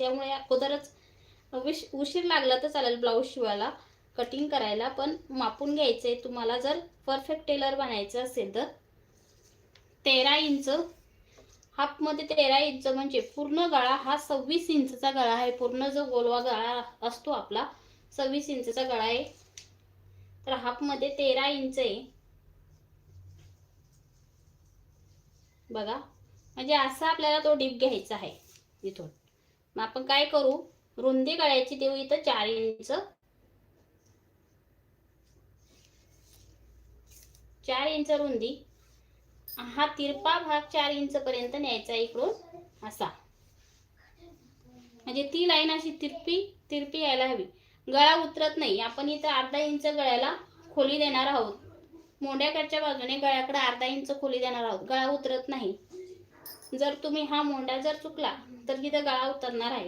त्यामुळे अगोदरच विश उशीर लागला तर चालेल ब्लाऊज शिवायला कटिंग करायला पण मापून घ्यायचं आहे तुम्हाला जर परफेक्ट टेलर बनायचं असेल तर तेरा इंच हाफमध्ये तेरा इंच म्हणजे पूर्ण गळा हा सव्वीस इंचचा गळा आहे. पूर्ण जो गोलवा गळा असतो आपला सव्वीस इंचचा गळा आहे. तर हाफमध्ये तेरा इंच आहे. बघा. म्हणजे असा आपल्याला तो डीप घ्यायचा आहे इथून. मग आपण काय करू? रुंदी गळ्याची देऊ इथं चार इंच. चार इंच रुंदी. हा तिरपा भाग चार इंच पर्यंत न्यायचा इकडून. असा. म्हणजे ती लाईन अशी तिरपी तिरपी यायला हवी. गळा उतरत नाही. आपण इथं अर्धा इंच गळ्याला खोली देणार आहोत. मोंड्याकडच्या बाजूने गळ्याकडे अर्धा इंच खोली देणार आहोत. गळा उतरत नाही. जर तुम्ही हा मोंडा जर चुकला तर तिथं गळा उतरणार आहे.